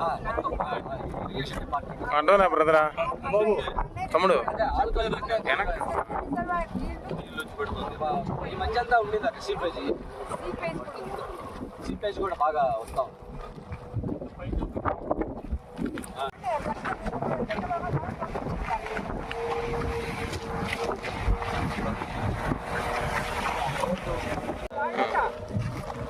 ఆ, బ్రదరా. తమ్ముడు. అంటే ఈ మధ్య అంతా ఉండేది అక్కడ సీపేజ్ సీపేజ్ కూడా బాగా వస్తా ఉంది.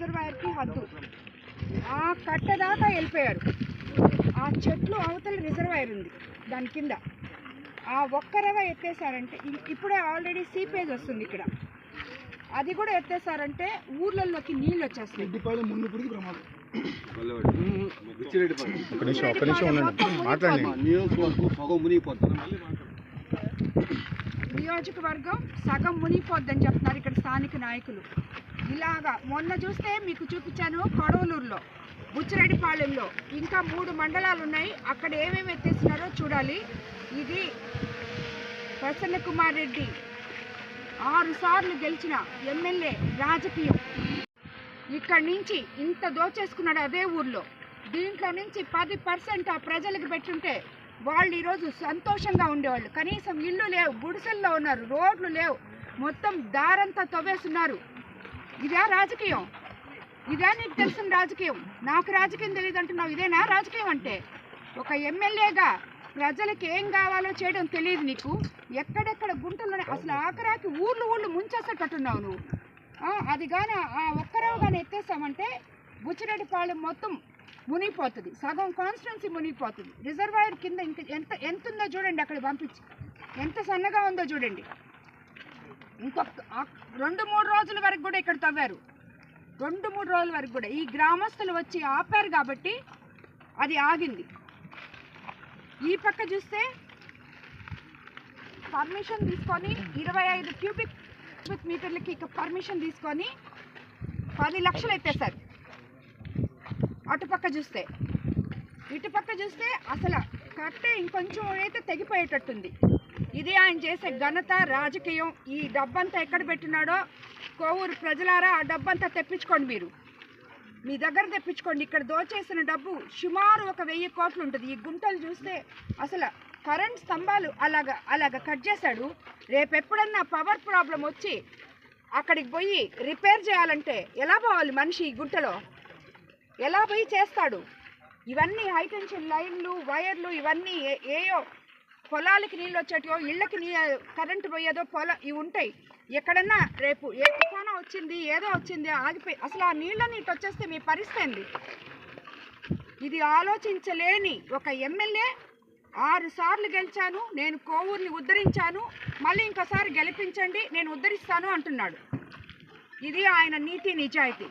రిజర్వాయర్కి హద్దు ఆ కట్ట దాకా వెళ్ళిపోయారు ఆ చెట్లు అవతల రిజర్వాయర్ ఉంది దాని కింద. ఆ ఒక్కరగా ఎత్తేసారంటే ఇప్పుడే ఆల్రెడీ సీపేజ్ వస్తుంది ఇక్కడ. అది కూడా ఎత్తేసారంటే ఊర్లలోకి నీళ్ళు వచ్చేస్తాయి. నియోజకవర్గం సగం మునిగిపోద్దని చెప్తున్నారు ఇక్కడ స్థానిక నాయకులు. ఇలాగా మొన్న చూస్తే మీకు చూపించాను కొడవలూరులో బుచ్చిరెడ్డిపాళెంలో ఇంకా మూడు మండలాలు ఉన్నాయి. అక్కడ ఏమేమి ఎత్తేస్తున్నారో చూడాలి. ఇది ప్రసన్న కుమార్ రెడ్డి. ఆరు సార్లు గెలిచిన ఎమ్మెల్యే రాజకీయం. ఇక్కడి నుంచి ఇంత దోచేసుకున్నాడు అదే ఊర్లో. దీంట్లో నుంచి పది పర్సెంట్ ఆ ప్రజలకు పెట్టుంటే వాళ్ళు ఈరోజు సంతోషంగా ఉండేవాళ్ళు. కనీసం ఇల్లు లేవు గుడిసెల్లో ఉన్నారు రోడ్లు లేవు. మొత్తం దారంతా తవ్వేస్తున్నారు. ఇదే రాజకీయం. ఇదే నీకు తెలిసిన రాజకీయం. నాకు రాజకీయం తెలియదు అంటున్నావు. ఇదేనా రాజకీయం అంటే? ఒక ఎమ్మెల్యేగా ప్రజలకు ఏం కావాలో చేయడం తెలియదు నీకు. ఎక్కడెక్కడ గుంటలు అసలు ఆఖరాకి ఊర్లు ఊళ్ళు ముంచేసేటట్టున్నావు నువ్వు. అది కానీ ఆ ఒక్కరావు కానీ ఎత్తేసామంటే బుచ్చిరెడ్డిపాళెం మొత్తం మునిగిపోతుంది. సగం కాన్స్టిట్యున్సీ మునిగిపోతుంది. రిజర్వాయర్ కింద ఇంక ఎంత ఎంత ఉందో చూడండి అక్కడ పంపించి. ఎంత సన్నగా ఉందో చూడండి. ఇంకొక రెండు మూడు రోజుల వరకు కూడా ఇక్కడ తవ్వారు. రెండు మూడు రోజుల వరకు కూడా. ఈ గ్రామస్తులు వచ్చి ఆపారు కాబట్టి అది ఆగింది. ఈ పక్క చూస్తే పర్మిషన్ తీసుకొని ఇరవై ఐదు క్యూబిక్ క్యూబిక్ మీటర్లకి ఇక పర్మిషన్ తీసుకొని పది లక్షలు ఎత్తేసారు అటుపక్క చూస్తే. ఇటుపక్క చూస్తే అసలు కట్టే ఇంకొంచెం అయితే తెగిపోయేటట్టుంది. ఇది ఆయన చేసే ఘనత రాజకీయం. ఈ డబ్బంతా ఎక్కడ పెట్టినాడో కోవూరు ప్రజలారా ఆ డబ్బంతా తెప్పించుకోండి మీరు. మీ దగ్గర తెప్పించుకోండి. ఇక్కడ దోచేసిన డబ్బు సుమారు ఒక వెయ్యి కోట్లు ఉంటుంది. ఈ గుంటలు చూస్తే అసలు కరెంట్ స్తంభాలు అలాగ అలాగ కట్ చేశాడు. రేపు ఎప్పుడన్నా పవర్ ప్రాబ్లం వచ్చి అక్కడికి పోయి రిపేర్ చేయాలంటే ఎలా పోవాలి మనిషి ఈ గుంటలో? ఎలా పోయి చేస్తాడు? ఇవన్నీ హైటెన్షన్ లైన్లు వైర్లు ఇవన్నీ ఏ- ఏయో పొలాలకి నీళ్ళు వచ్చేటో ఇళ్ళకి నీ కరెంటు పోయేదో పొల ఇవి ఉంటాయి. ఎక్కడన్నా రేపు ఏ తుఫానా వచ్చింది ఏదో వచ్చింది ఆగిపోయి అసలు ఆ నీళ్ళని ఇటు వచ్చేస్తే మీ పరిస్థితి ఏంది? ఇది ఆలోచించలేని ఒక ఎమ్మెల్యే ఆరు సార్లు గెలిచాను నేను కోవూరిని ఉద్ధరించాను మళ్ళీ ఇంకోసారి గెలిపించండి నేను ఉద్ధరిస్తాను అంటున్నాడు. ఇది ఆయన నీతి నిజాయితీ.